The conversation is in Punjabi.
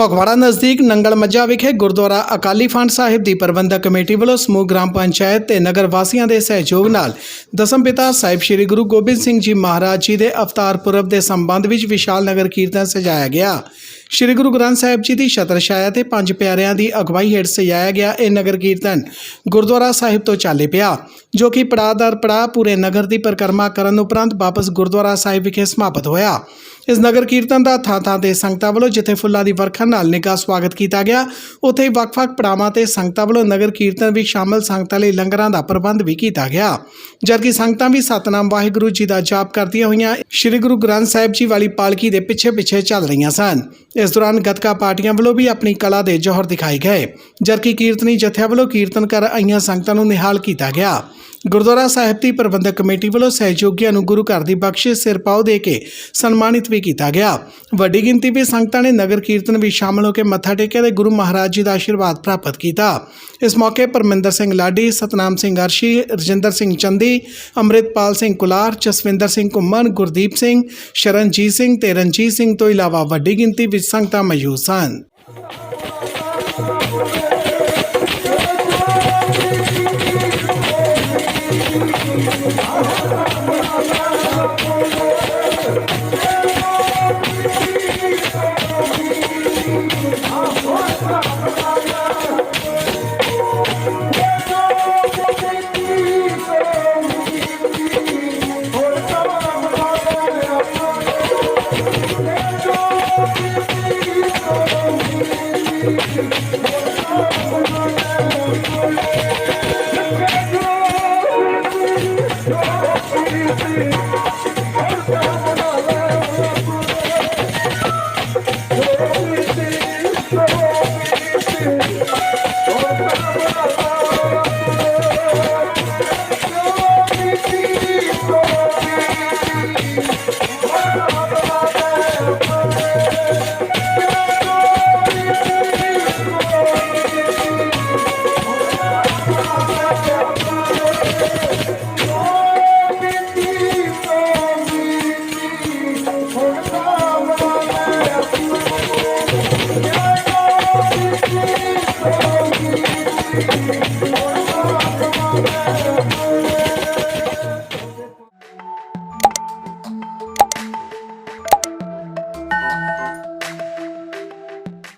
ਫਗਵਾੜਾ ਨਜ਼ਦੀਕ ਨੰਗਲ ਮੱਝਾ ਵਿਖੇ ਗੁਰਦੁਆਰਾ ਅਕਾਲੀ ਫੰਡ ਸਾਹਿਬ ਦੀ ਪ੍ਰਬੰਧਕ ਕਮੇਟੀ ਵੱਲੋਂ ਸਮੂਹ ਗ੍ਰਾਮ ਪੰਚਾਇਤ ਤੇ ਨਗਰ ਵਾਸੀਆਂ ਦੇ ਸਹਿਯੋਗ ਨਾਲ ਦਸਮ ਪਿਤਾ ਸਾਹਿਬ ਸ੍ਰੀ ਗੁਰੂ ਗੋਬਿੰਦ ਸਿੰਘ ਜੀ ਮਹਾਰਾਜ ਜੀ ਦੇ ਅਵਤਾਰ ਪੁਰਬ ਦੇ ਸੰਬੰਧ ਵਿੱਚ ਵਿਸ਼ਾਲ ਨਗਰ ਕੀਰਤਨ ਸਜਾਇਆ ਗਿਆ। ਸ੍ਰੀ ਗੁਰੂ ਗ੍ਰੰਥ ਸਾਹਿਬ ਜੀ ਦੀ ਛਤਰ ਛਾਇਆ ਤੇ ਪੰਜ ਪਿਆਰਿਆਂ ਦੀ ਅਗਵਾਈ ਹੇਠ ਸਜਾਇਆ ਗਿਆ ਇਹ ਨਗਰ ਕੀਰਤਨ ਗੁਰਦੁਆਰਾ ਸਾਹਿਬ ਤੋਂ ਚਾਲੇ ਪਿਆ, ਜੋ ਕਿ ਪੜਾਅ ਦਰ ਪੜਾਅ ਪੂਰੇ ਨਗਰ ਦੀ ਪਰਿਕਰਮਾ ਕਰਨ ਉਪਰੰਤ ਵਾਪਸ ਗੁਰਦੁਆਰਾ ਸਾਹਿਬ ਵਿਖੇ ਸਮਾਪਤ ਹੋਇਆ। ਇਸ ਨਗਰ ਕੀਰਤਨ ਦਾ ਥਾਂ ਥਾਂ ਤੇ ਸੰਗਤਾਂ ਵੱਲੋਂ ਜਿੱਥੇ ਫੁੱਲਾਂ ਦੀ ਵਰਖਾ ਨਾਲ ਨਿੱਘਾ ਸਵਾਗਤ ਕੀਤਾ ਗਿਆ, ਉੱਥੇ ਹੀ ਵੱਖ-ਵੱਖ ਪੜਾਵਾਂ ਤੇ ਸੰਗਤਾਂ ਵੱਲੋਂ ਨਗਰ ਕੀਰਤਨ ਵਿੱਚ ਸ਼ਾਮਲ ਸੰਗਤਾਂ ਲਈ ਲੰਗਰਾਂ ਦਾ ਪ੍ਰਬੰਧ ਵੀ ਕੀਤਾ ਗਿਆ। ਜਦਕਿ ਸੰਗਤਾਂ ਵੀ ਸਤਨਾਮ ਵਾਹਿਗੁਰੂ ਜੀ ਦਾ ਜਾਪ ਕਰਦੀਆਂ ਹੋਈਆਂ, ਸ੍ਰੀ ਗੁਰੂ ਗ੍ਰੰਥ ਸਾਹਿਬ ਜੀ ਵਾਲੀ ਪਾਲਕੀ ਦੇ ਪਿੱਛੇ-ਪਿੱਛੇ ਚੱਲ ਰਹੀਆਂ ਸਨ। ਇਸ ਦੌਰਾਨ ਗੱਤਕਾ ਪਾਰਟੀਆਂ ਵੱਲੋਂ ਵੀ ਆਪਣੀ ਕਲਾ ਦੇ ਜੋਹਰ ਦਿਖਾਏ ਗਏ, ਜਦਕਿ ਕੀਰਤਨੀ ਜਥਿਆਂ ਵੱਲੋਂ ਕੀਰਤਨ ਕਰ ਆਈਆਂ ਸੰਗਤਾਂ ਨੂੰ ਨਿਹਾਲ ਕੀਤਾ ਗਿਆ। ਗੁਰਦੁਆਰਾ ਸਾਹਿਬ ਦੀ ਪ੍ਰਬੰਧਕ ਕਮੇਟੀ ਵੱਲੋਂ ਸਹਿਯੋਗੀਆਂ ਨੂੰ ਗੁਰੂ ਘਰ ਦੀ ਬਖਸ਼ਿਸ਼ ਸਿਰ ਪਾਉ ਦੇ ਕੇ ਸਨਮਾਨਿਤ ਵੀ ਕੀਤਾ ਗਿਆ। ਵੱਡੀ ਗਿਣਤੀ ਵਿੱਚ ਸੰਗਤਾਂ ਨੇ ਨਗਰ ਕੀਰਤਨ ਵਿੱਚ ਸ਼ਾਮਲ ਹੋ ਕੇ ਮੱਥਾ ਟੇਕਿਆ ਤੇ ਗੁਰੂ ਮਹਾਰਾਜ ਜੀ ਦਾ ਆਸ਼ੀਰਵਾਦ ਪ੍ਰਾਪਤ ਕੀਤਾ। ਇਸ ਮੌਕੇ ਪਰਮਿੰਦਰ ਸਿੰਘ ਲਾਡੀ, ਸਤਨਾਮ ਸਿੰਘ ਅਰਸ਼ੀ, ਰਜਿੰਦਰ ਸਿੰਘ ਚੰਦੀ, ਅੰਮ੍ਰਿਤਪਾਲ ਸਿੰਘ ਕੁਲਾਰ, ਜਸਵਿੰਦਰ ਸਿੰਘ ਘੁੰਮਣ, ਗੁਰਦੀਪ ਸਿੰਘ, ਸ਼ਰਨਜੀਤ ਸਿੰਘ ਤੇ ਰਣਜੀਤ ਸਿੰਘ ਤੋਂ ਇਲਾਵਾ ਵੱਡੀ ਗਿਣਤੀ ਵਿੱਚ ਸੰਗਤਾਂ ਮੌਜੂਦ ਸਨ। Oh,